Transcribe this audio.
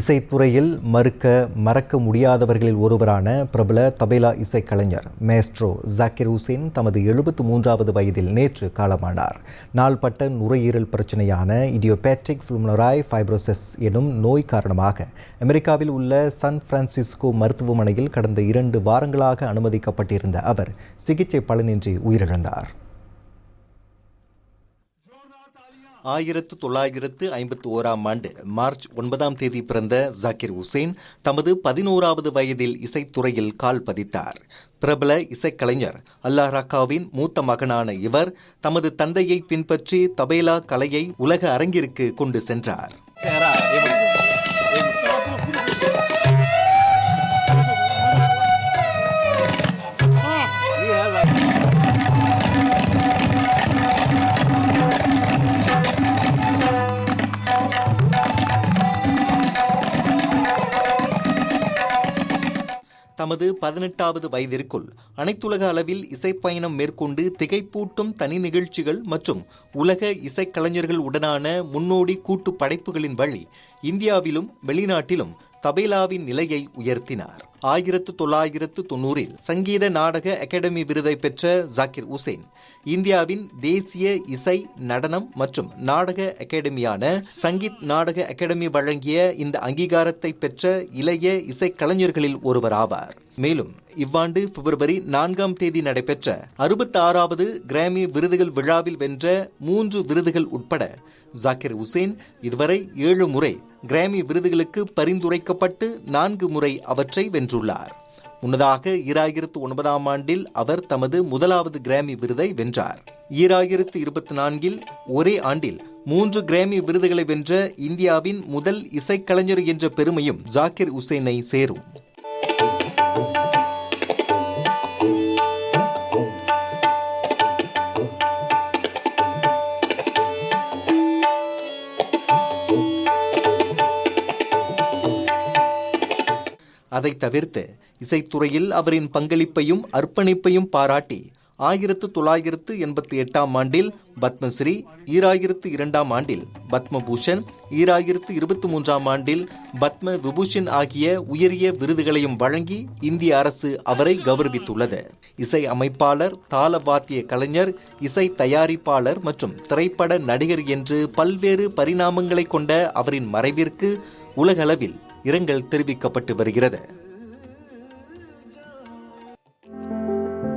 இசைத்துறையில் மறுக்க மறக்க முடியாதவர்களில் ஒருவரான பிரபல தபேலா இசைக்கலைஞர் மேஸ்ட்ரோ ஜாக்கிர் ஹுசேன் தமது எழுபத்து மூன்றாவது வயதில் நேற்று காலமானார். நாள்பட்ட நுரையீரல் பிரச்சனையான இடியோபேட்ரிக் ஃபுல்மனராய் ஃபைப்ரோசிஸ் எனும் நோய் காரணமாக அமெரிக்காவில் உள்ள சான் பிரான்சிஸ்கோ மருத்துவமனையில் கடந்த இரண்டு வாரங்களாக அனுமதிக்கப்பட்டிருந்த அவர் சிகிச்சை பலனின்றி உயிரிழந்தார். ஆயிரத்து தொள்ளாயிரத்து ஐம்பத்தி ஓராம் ஆண்டு மார்ச் ஒன்பதாம் தேதி பிறந்த ஜாக்கிர் ஹுசேன் தமது பதினோராவது வயதில் இசைத்துறையில் கால் பதித்தார். பிரபல இசைக்கலைஞர் அல்லா ரக்காவின் மூத்த மகனான இவர் தமது தந்தையை பின்பற்றி தபேலா கலையை உலக அரங்கிற்கு கொண்டு சென்றார். தமது பதினெட்டாவது வயதிற்குள் அனைத்துலக அளவில் இசைப்பயணம் மேற்கொண்டு திகைப்பூட்டும் தனி நிகழ்ச்சிகள் மற்றும் உலக இசைக்கலைஞர்கள் உடனான முன்னோடி கூட்டு படைப்புகளின் வழி இந்தியாவிலும் வெளிநாட்டிலும் தபேலாவின் நிலையை உயர்த்தினார். ஆயிரத்து தொள்ளாயிரத்து தொண்ணூறில் சங்கீத நாடக அகாடமி விருதை பெற்ற ஜாக்கிர் உசேன் இந்தியாவின் தேசிய இசை நடனம் மற்றும் நாடக அகாடமியான சங்கீத் நாடக அகாடமி வழங்கிய இந்த அங்கீகாரத்தை பெற்ற இளைய இசைக்கலைஞர்களில் ஒருவர் ஆவார். மேலும் இவ்வாண்டு பிப்ரவரி நான்காம் தேதி நடைபெற்ற அறுபத்தி ஆறாவது கிராமி விருதுகள் விழாவில் வென்ற மூன்று விருதுகள் உட்பட ஜாக்கிர் உசேன் இதுவரை ஏழு முறை கிராமி விருதுகளுக்கு பரிந்துரைக்கப்பட்டு நான்கு முறை அவற்றை வென்றார். வென்றுள்ளார். முன்னதாக ஈராயிரத்து ஒன்பதாம் ஆண்டில் அவர் தமது முதலாவது கிராமி விருதை வென்றார். ஈராயிரத்து இருபத்தி நான்கில் ஒரே ஆண்டில் மூன்று கிராமி விருதுகளை வென்ற இந்தியாவின் முதல் இசைக்கலைஞர் என்ற பெருமையும் ஜாக்கிர் உசேனை சேரும். அதை தவிர்த்து இசைத்துறையில் அவரின் பங்களிப்பையும் அர்ப்பணிப்பையும் பாராட்டி ஆயிரத்து தொள்ளாயிரத்து எண்பத்தி எட்டாம் ஆண்டில் பத்மஸ்ரீ ஈராயிரத்து இரண்டாம் ஆண்டில் பத்மபூஷன் ஈராயிரத்து இருபத்தி மூன்றாம் ஆண்டில் பத்ம விபூஷன் ஆகிய உயரிய விருதுகளையும் வழங்கி இந்திய அரசு அவரை கௌரவித்துள்ளது. இசை அமைப்பாளர் தாள வாத்திய கலைஞர் இசை தயாரிப்பாளர் மற்றும் திரைப்பட நடிகர் என்று பல்வேறு பரிணாமங்களை கொண்ட அவரின் மறைவிற்கு உலகளவில் இரங்கல் தெரிவிக்கப்பட்டு வருகிறது.